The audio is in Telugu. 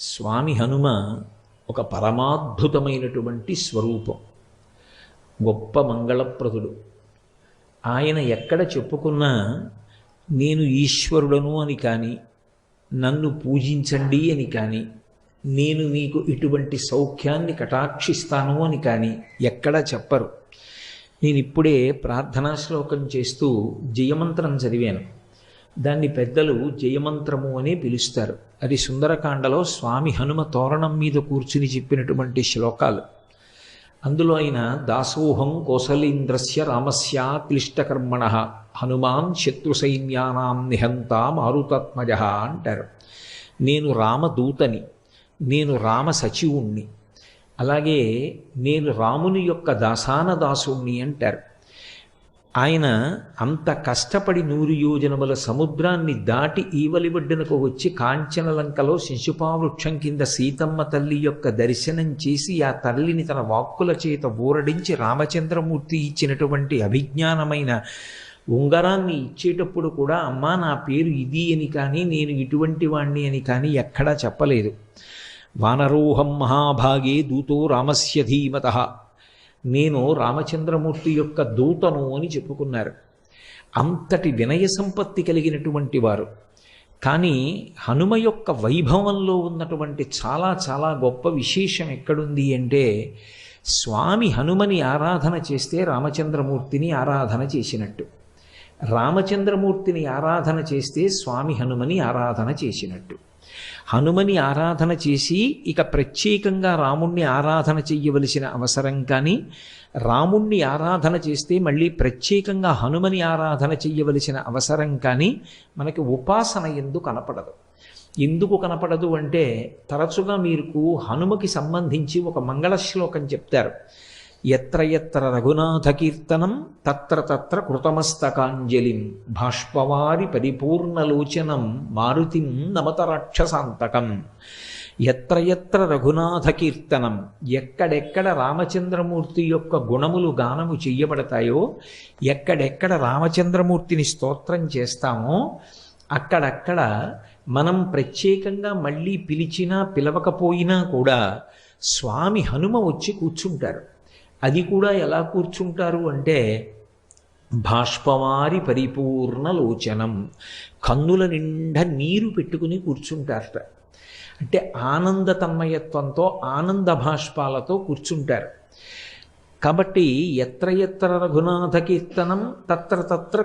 స్వామి హనుమ ఒక పరమాద్భుతమైనటువంటి స్వరూపం. గొప్ప మంగళప్రదుడు. ఆయన ఎక్కడ చెప్పుకున్నా నేను ఈశ్వరుడను అని కానీ నన్ను పూజించండి అని కానీ నేను మీకు ఇటువంటి సౌఖ్యాన్ని కటాక్షిస్తాను అని కానీ ఎక్కడా చెప్పరు. నేను ఇప్పుడే ప్రార్థనా శ్లోకం చేస్తూ జయమంత్రం చదివాను. దాన్ని పెద్దలు జయమంత్రము అని పిలుస్తారు. అది సుందరకాండలో స్వామి హనుమ తోరణం మీద కూర్చుని చెప్పినటువంటి శ్లోకాలు. అందులో ఆయన దాసోహం కోసలీంద్రస్య రామస్యా క్లిష్టకర్మణ హనుమాన్ శత్రు సైన్యానాం నిహంత మారుతాత్మజ అంటారు. నేను రామదూతని నేను రామ సచివుణ్ణి అలాగే నేను రాముని యొక్క దాసాన దాసుణ్ణి అంటారు. ఆయన అంత కష్టపడి నూరు యోజనముల సముద్రాన్ని దాటి ఈవలిబడ్డనకు వచ్చి కాంచనలంకలో శిశుపావృక్షం కింద సీతమ్మ తల్లి యొక్క దర్శనం చేసి ఆ తల్లిని తన వాక్కుల చేత ఊరడించి రామచంద్రమూర్తి ఇచ్చినటువంటి అభిజ్ఞానమైన ఉంగరాన్ని ఇచ్చేటప్పుడు కూడా అమ్మా నా పేరు ఇది అని కానీ నేను ఇటువంటి వాణ్ణి అని కానీ ఎక్కడా చెప్పలేదు. వానరోహం మహాభాగే దూతో రామస్య ధీమత. నేను రామచంద్రమూర్తి యొక్క దూతను అని చెప్పుకున్నారు. అంతటి వినయ సంపత్తి కలిగినటువంటి వారు. కానీ హనుమ యొక్క వైభవంలో ఉన్నటువంటి చాలా చాలా గొప్ప విశేషం ఎక్కడుంది అంటే స్వామి హనుమని ఆరాధన చేస్తే రామచంద్రమూర్తిని ఆరాధన చేసినట్టు. రామచంద్రమూర్తిని ఆరాధన చేస్తే స్వామి హనుమని ఆరాధన చేసినట్టు. హనుమని ఆరాధన చేసి ఇక ప్రత్యేకంగా రాముణ్ణి ఆరాధన చెయ్యవలసిన అవసరం కానీ రాముణ్ణి ఆరాధన చేస్తే మళ్ళీ ప్రత్యేకంగా హనుమని ఆరాధన చెయ్యవలసిన అవసరం కానీ మనకి ఉపాసన ఎందు కనపడదు. ఎందుకు కనపడదు అంటే తరచుగా మీకు హనుమకి సంబంధించి ఒక మంగళ శ్లోకం చెప్తారు. ఎత్ర ఎత్ర రఘునాథ కీర్తనం తత్ర తత్ర కృతమస్తకాంజలిం భాష్పవారి పరిపూర్ణలోచనం మారుతిం నమత రాక్షసాంతకం. ఎత్ర ఎత్ర రఘునాథ కీర్తనం ఎక్కడెక్కడ రామచంద్రమూర్తి యొక్క గుణములు గానము చెయ్యబడతాయో ఎక్కడెక్కడ రామచంద్రమూర్తిని స్తోత్రం చేస్తామో అక్కడక్కడ మనం ప్రత్యేకంగా మళ్ళీ పిలిచినా పిలవకపోయినా కూడా స్వామి హనుమ వచ్చి కూర్చుంటారు. అది కూడా ఎలా కూర్చుంటారు అంటే భాష్పవారి పరిపూర్ణ లోచనం. కన్నుల నిండా నీరు పెట్టుకుని కూర్చుంటారట. అంటే ఆనంద తన్మయత్వంతో ఆనంద భాష్పాలతో కూర్చుంటారు. కాబట్టి ఎత్ర ఎత్ర రఘునాథ కీర్తనం తత్ర తత్ర